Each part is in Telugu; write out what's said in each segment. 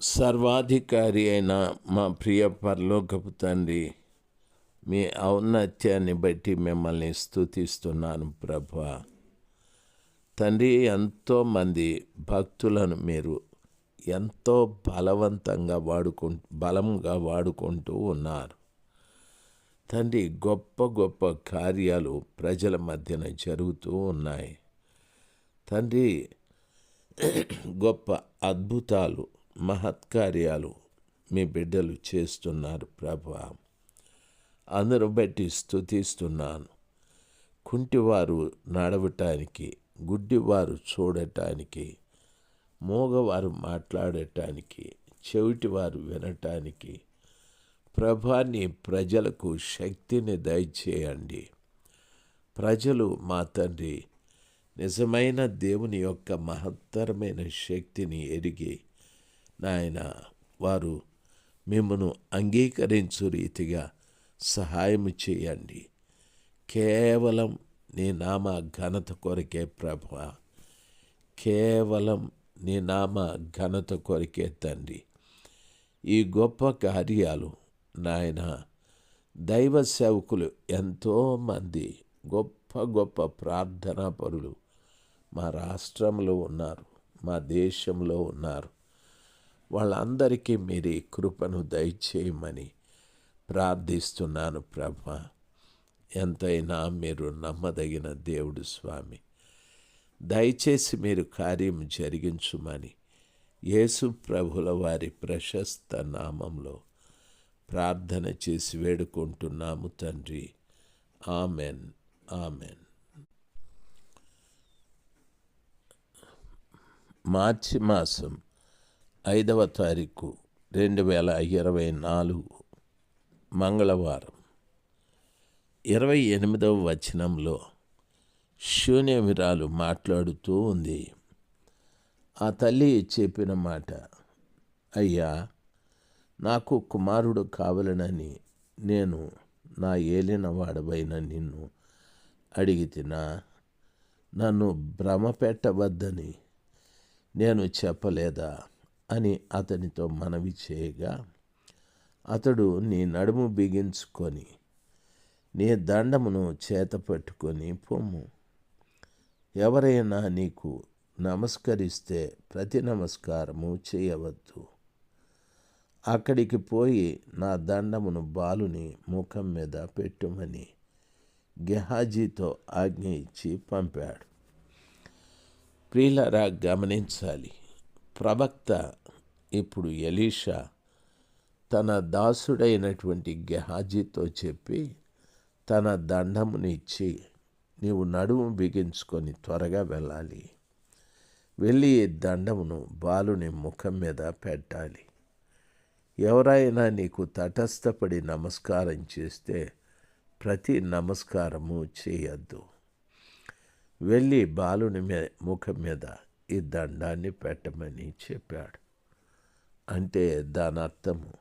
సర్వాధికారి అయిన మా ప్రియ పరలోకపు తండ్రి మీ ఔన్నత్యాన్ని బట్టి మిమ్మల్ని స్తుతిస్తున్నాను ప్రభా. తండ్రి ఎంతోమంది భక్తులను మీరు ఎంతో బలవంతంగా వాడుకు బలంగా వాడుకుంటూ ఉన్నారు. తండ్రి గొప్ప గొప్ప కార్యాలు ప్రజల మధ్యన జరుగుతూ ఉన్నాయి. తండ్రి గొప్ప అద్భుతాలు మహత్కార్యాలు మీ బిడ్డలు చేస్తున్నారు ప్రభా. అందరూ బట్టి స్థుతిస్తున్నాను కుంటివారు నడవటానికి గుడ్డివారు చూడటానికి మూగవారు మాట్లాడటానికి చెవిటివారు వినటానికి ప్రభాని ప్రజలకు శక్తిని దయచేయండి. ప్రజలు మా తండ్రి నిజమైన దేవుని యొక్క మహత్తరమైన శక్తిని ఎరిగి నాయన వారు మిమ్మను అంగీకరించు రీతిగా సహాయం చేయండి. కేవలం నీ నామ ఘనత కొరకే ప్రభ కేవలం నీ నామ ఘనత కొరకే తండ్రి. ఈ గొప్ప కార్యాలు నాయన దైవ సేవకులు ఎంతోమంది గొప్ప గొప్ప ప్రార్థనా పరులు మా రాష్ట్రంలో ఉన్నారు మా దేశంలో ఉన్నారు. వాళ్ళందరికీ మీరు ఈ కృపను దయచేయమని ప్రార్థిస్తున్నాను ప్రభ. ఎంతైనా మీరు నమ్మదగిన దేవుడు స్వామి. దయచేసి మీరు కార్యం జరిగించుమని యేసు ప్రభుల వారి ప్రశస్త నామంలో ప్రార్థన చేసి వేడుకుంటున్నాము తండ్రి. ఆమెన్. ఆమెన్. మార్చి మాసం ఐదవ తారీఖు రెండు వేల ఇరవై నాలుగు మంగళవారం. ఇరవై ఎనిమిదవ వచనంలో శూన్యమిరాలు మాట్లాడుతూ ఉంది. ఆ తల్లి చెప్పిన మాట అయ్యా నాకు కుమారుడు కావాలనని నేను నా ఏలిన వాడవైన నిన్ను అడిగితినా? నన్ను భ్రమ పెట్టవద్దని నేను చెప్పలేదా? అని అతనితో మనవి చేయగా అతడు నీ నడుము బిగించుకొని నీ దండమును చేత పెట్టుకొని పొమ్ము ఎవరైనా నీకు నమస్కరిస్తే ప్రతి నమస్కారము చేయవద్దు. అక్కడికి పోయి నా దండమును బాలుని ముఖం మీద పెట్టుమని గెహాజీతో ఆజ్ఞ ఇచ్చి పంపాడు. ప్రియులరా గమనించాలి. ప్రవక్త ఇప్పుడు ఎలీషా తన దాసుడైనటువంటి గెహాజీతో చెప్పి తన దండమునిచ్చి నీవు నడుము బిగించుకొని త్వరగా వెళ్ళాలి. వెళ్ళి ఈ దండమును బాలుని ముఖం మీద పెట్టాలి. ఎవరైనా నీకు తటస్థపడి నమస్కారం చేస్తే ప్రతి నమస్కారము చేయొద్దు. వెళ్ళి బాలుని మీ ముఖం మీద ఈ దండాన్ని పెట్టమని చెప్పాడు. అంటే దాని అర్థము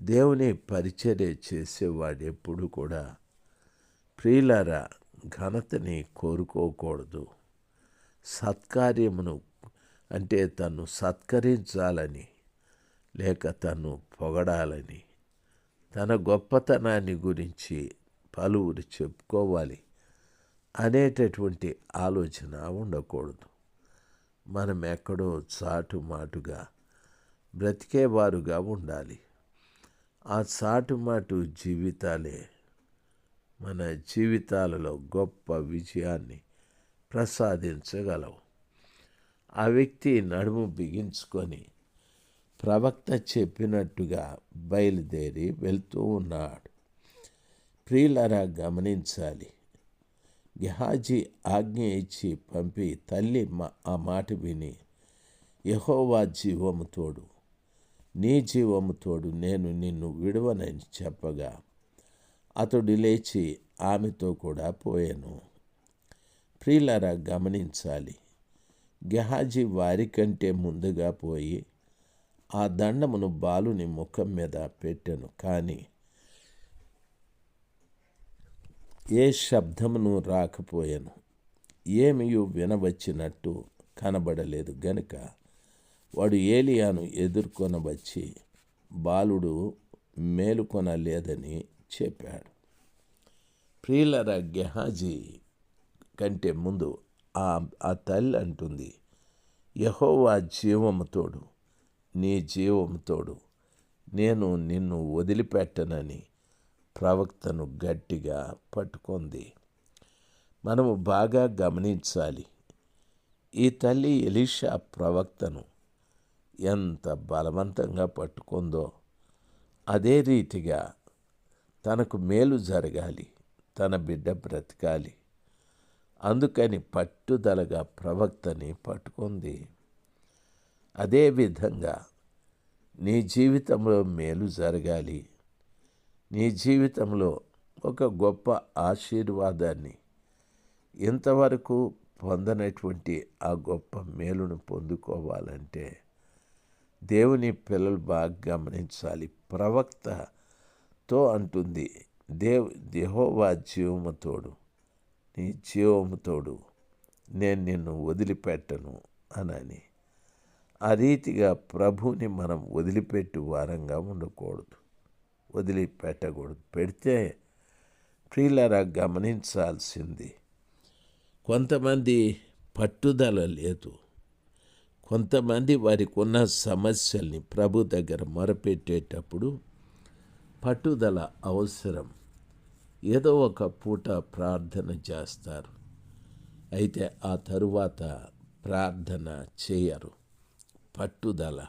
దేవుని పరిచర్య చేసేవాడు ఎప్పుడు కూడా ప్రియులరా ఘనతని కోరుకోకూడదు. సత్కార్యమును అంటే తను సత్కరించాలని లేక తను పొగడాలని తన గొప్పతనాన్ని గురించి పలువురు చెప్పుకోవాలి అనేటటువంటి ఆలోచన ఉండకూడదు. మనం ఎక్కడో చాటుమాటుగా బ్రతికేవారుగా ఉండాలి. ఆ చాటుమాటు జీవితాలే మన జీవితాలలో గొప్ప విజయాన్ని ప్రసాదించగలవు. ఆ వ్యక్తి నడుము బిగించుకొని ప్రవక్త చెప్పినట్టుగా బయలుదేరి వెళ్తూ ఉన్నాడు. ప్రియులరా గమనించాలి. గెహాజీ ఆజ్ఞ ఇచ్చి పంపి తల్లి ఆ మాట విని యహోవా జీవము తోడు నీ జీవము తోడు నేను నిన్ను విడవనని చెప్పగా అతడు లేచి ఆమెతో కూడా పోయాను. ప్రియులరా గమనించాలి. గెహాజీ వారికంటే ముందుగా పోయి ఆ దండమును బాలుని ముఖం మీద పెట్టాను. కానీ ఏ శబ్దమును రాకపోయాను ఏమియు వినవచ్చినట్టు కనబడలేదు. గనుక వాడు ఏలియాను ఎదుర్కొనవచ్చి బాలుడు మేలుకొనలేదని చెప్పాడు. ప్రియులర గెహాజీ కంటే ముందు ఆ ఆ తల్లి అంటుంది యహోవా జీవముతోడు నీ జీవముతోడు నేను నిన్ను వదిలిపెట్టనని ప్రవక్తను గట్టిగా పట్టుకుంది. మనము బాగా గమనించాలి. ఈ తల్లి ఎలీషా ప్రవక్తను ఎంత బలవంతంగా పట్టుకుందో అదే రీతిగా తనకు మేలు జరగాలి తన బిడ్డ బ్రతకాలి. అందుకని పట్టుదలగా ప్రవక్తని పట్టుకుంది. అదేవిధంగా నీ జీవితంలో మేలు జరగాలి. నీ జీవితంలో ఒక గొప్ప ఆశీర్వాదాన్ని ఇంతవరకు పొందనటువంటి ఆ గొప్ప మేలును పొందుకోవాలంటే దేవుని పిల్లలు బాగా గమనించాలి. ప్రవక్తతో అంటుంది దేవ్ దేహోవా జీవముతోడు నీ జీవముతోడు నేను నిన్ను వదిలిపెట్టను అనని. ఆ రీతిగా ప్రభుని మనం వదిలిపెట్టి వారంగా ఉండకూడదు. వదిలిపెట్టకూడదు. పెడితే ప్రియులరా గమనించాల్సింది. కొంతమంది పట్టుదల లేదు. కొంతమంది వారికి ఉన్న సమస్యల్ని ప్రభు దగ్గర మొరపెట్టేటప్పుడు పట్టుదల అవసరం. ఏదో ఒక పూట ప్రార్థన చేస్తారు. అయితే ఆ తరువాత ప్రార్థన చేయరు. పట్టుదల.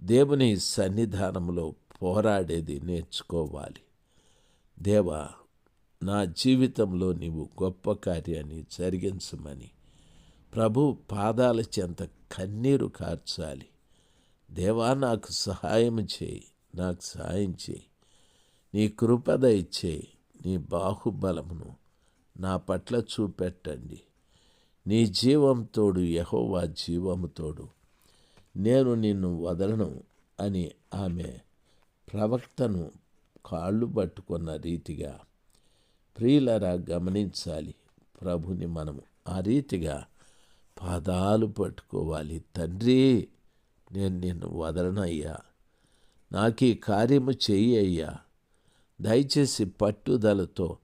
దేవుని సన్నిధానంలో పోరాడేది నేర్చుకోవాలి. దేవా నా జీవితంలో నీవు గొప్ప కార్యాన్ని జరిగించమని ప్రభు పాదాల చెంత కన్నీరు కార్చాలి. దేవా నాకు సహాయం చేయి నాకు సహాయం చేయి. నీ కృపద ఇచ్చేయి నీ బాహుబలమును నా పట్ల చూపెట్టండి. నీ జీవంతోడు యహోవా జీవముతోడు నేను నిన్ను వదలను అని ఆమె ప్రవక్తను కాళ్ళు పట్టుకున్న రీతిగా ప్రియులరా గమనించాలి. ప్రభుని మనము ఆ రీతిగా పాదాలు పట్టుకోవాలి. తండ్రి నేను నిన్ను వదలనయ్యా నాకు ఈ కార్యము చెయ్యి అయ్యా. దయచేసి పట్టుదలతో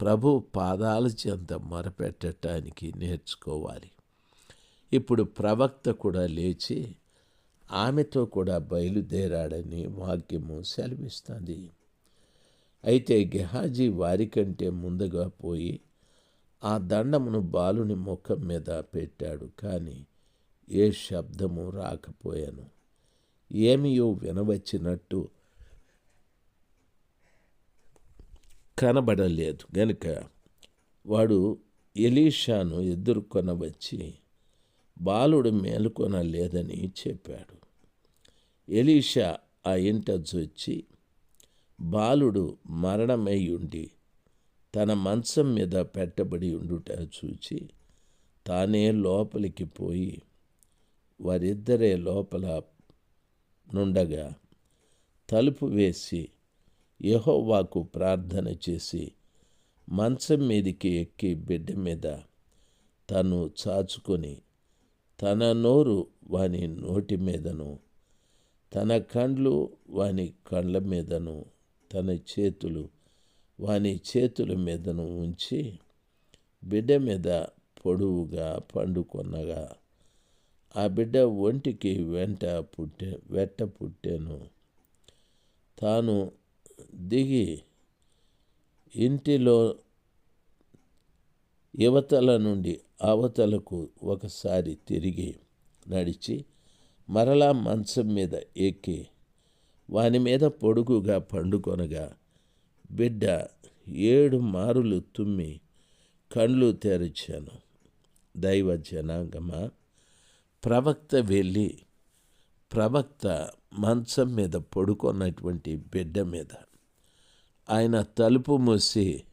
ప్రభు పాదాల చెంత మొరపెట్టడానికి నేర్చుకోవాలి. ఇప్పుడు ప్రవక్త కూడా లేచి ఆమెతో కూడా బయలుదేరాడని వాక్యము సెలవిస్తుంది. అయితే గెహాజీ వారికంటే ముందుగా పోయి ఆ దండమును బాలుని ముఖం మీద పెట్టాడు. కానీ ఏ శబ్దము రాకపోయాను. ఏమియో వినవచ్చినట్టు కనబడలేదు. గనుక వాడు ఎలీషాను ఎదుర్కొనవచ్చి బాలుడు మేలుకొనలేదని చెప్పాడు. ఎలీషా ఆ ఇంట జొచ్చి బాలుడు మరణమై ఉండి తన మంచం మీద పెట్టబడి ఉండుట చూచి తానే లోపలికి పోయి వారిద్దరే లోపల నుండగా తలుపు వేసి యహోవాకు ప్రార్థన చేసి మంచం మీదికి ఎక్కి బిడ్డ మీద తను చాచుకొని తన నోరు వాని నోటి మీదను తన కండ్లు వాని కండ్ల మీదను తన చేతులు వాని చేతుల మీదను ఉంచి బిడ్డ మీద పొడువుగా పండుకొనగా ఆ బిడ్డ ఒంటికి వెంట పుట్టే వెట్ట పుట్టాను. తాను దిగి ఇంటిలో యువతల నుండి అవతలకు ఒకసారి తిరిగి నడిచి మరలా మంచం మీద ఎక్కి వాని మీద పొడుగుగా పండుకొనగా బిడ్డ ఏడు మారులు తుమ్మి కళ్ళు తెరిచాను. దైవ జనాంగమా? ప్రవక్త వెళ్ళి ప్రవక్త మంచం మీద పడుకున్నటువంటి బిడ్డ మీద. ఆయన తలుపు మూసి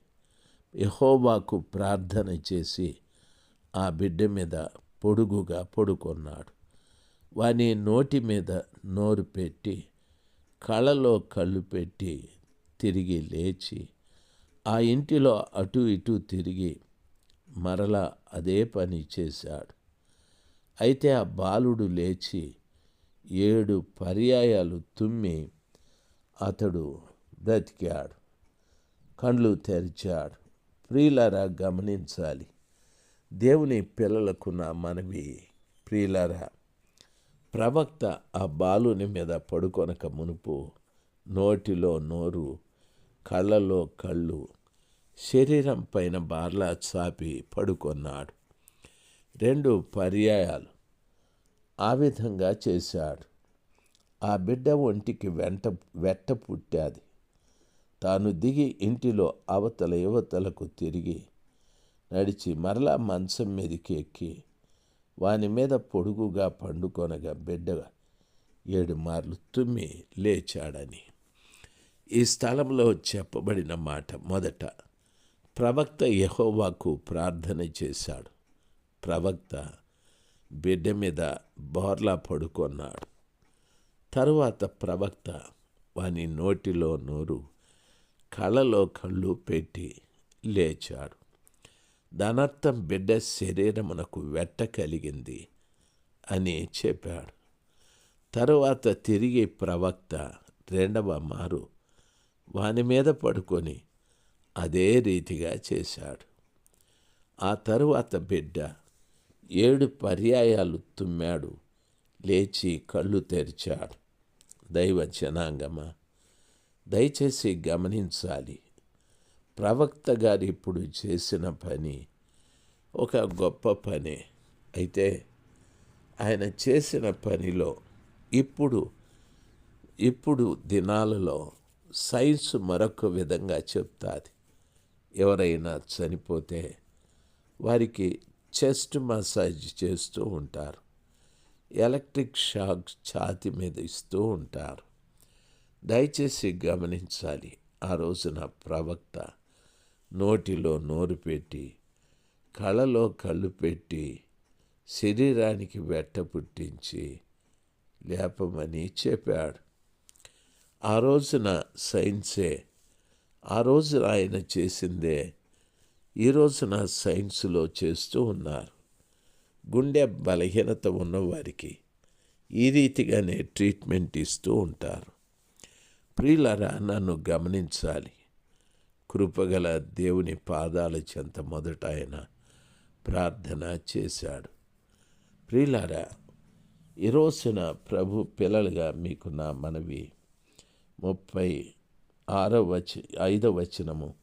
యహోవాకు ప్రార్థన చేసి ఆ బిడ్డ మీద పొడుగుగా పడుకున్నాడు. వాని నోటి మీద నోరు పెట్టి కళ్ళలో కళ్ళు పెట్టి తిరిగి లేచి ఆ ఇంటిలో అటు ఇటు తిరిగి మరలా అదే పని చేశాడు. అయితే ఆ బాలుడు లేచి ఏడు పర్యాయాలు తుమ్మి అతడు బ్రతికాడు. కండ్లు తెరిచాడు. ప్రియులారా గమనించాలి. దేవుని పిల్లలకున్న మనవి ప్రియులారా ప్రవక్త ఆ బాలుని మీద పడుకొనక మునుపు నోటిలో నోరు కళ్ళలో కళ్ళు శరీరం పైన బార్లా చాపి పడుకొన్నాడు. రెండు పర్యాయాలు ఆ విధంగా చేశాడు. ఆ బిడ్డ ఒంటికి వెంట వెట్ట పుట్టాది. తాను దిగి ఇంటిలో అవతల యువతలకు తిరిగి నడిచి మరలా మంచం మీదకి ఎక్కి వాని మీద పొడుగుగా పండుకొనగా బిడ్డ ఏడు మార్లు తుమ్మి లేచాడని. ఈ స్థలంలో చెప్పబడిన మాట మొదట ప్రవక్త యహోవాకు ప్రార్థన చేశాడు. ప్రవక్త బిడ్డ మీద బోర్లా పడుకొన్నాడు. తరువాత ప్రవక్త వాని నోటిలో నోరు కళలో కళ్ళు పెట్టి లేచాడు దానర్థం బిడ్డ శరీరమునకు వెట్ట కలిగింది అని చెప్పాడు. తరువాత తిరిగి ప్రవక్త రెండవ మారు వాని మీద పడుకొని అదే రీతిగా చేశాడు. ఆ తరువాత బిడ్డ ఏడు పర్యాయాలు తుమ్మాడు లేచి కళ్ళు తెరిచాడు. దైవ జనాంగమా దయచేసి గమనించాలి. ప్రవక్త గారు ఇప్పుడు చేసిన పని ఒక గొప్ప పని. అయితే ఆయన చేసిన పనిలో ఇప్పుడు ఇప్పుడు దినాలలో సైన్స్ మరొక విధంగా చెప్తాది. ఎవరైనా చనిపోతే వారికి చెస్ట్ మసాజ్ చేస్తూ ఉంటారు. ఎలక్ట్రిక్ షాక్ ఛాతి మీద ఇస్తూ ఉంటారు. దయచేసి గమనించాలి. ఆ రోజున ప్రవక్త నోటిలో నోరు పెట్టి కళలో కళ్ళు పెట్టి శరీరానికి వెట్ట పుట్టించి లేపమని చెప్పాడు. ఆ రోజున సైన్సే ఆ రోజున ఆయన చేసిందే ఈ రోజున సైన్స్లో చేస్తూ ఉన్నారు. గుండె బలహీనత ఉన్నవారికి ఈ రీతిగానే ట్రీట్మెంట్ ఇస్తూ ఉంటారు. ప్రియులరా నన్ను గమనించాలి. కృపగల దేవుని పాదాల చెంత మొదట ఆయన ప్రార్థన చేశాడు. ప్రియులారా ఈరోజున ప్రభు పిల్లలుగా మీకు నా మనవి ముప్పై ఆరో వచ ఐదో వచనము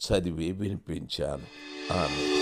చదివి వినిపించాను. ఆమె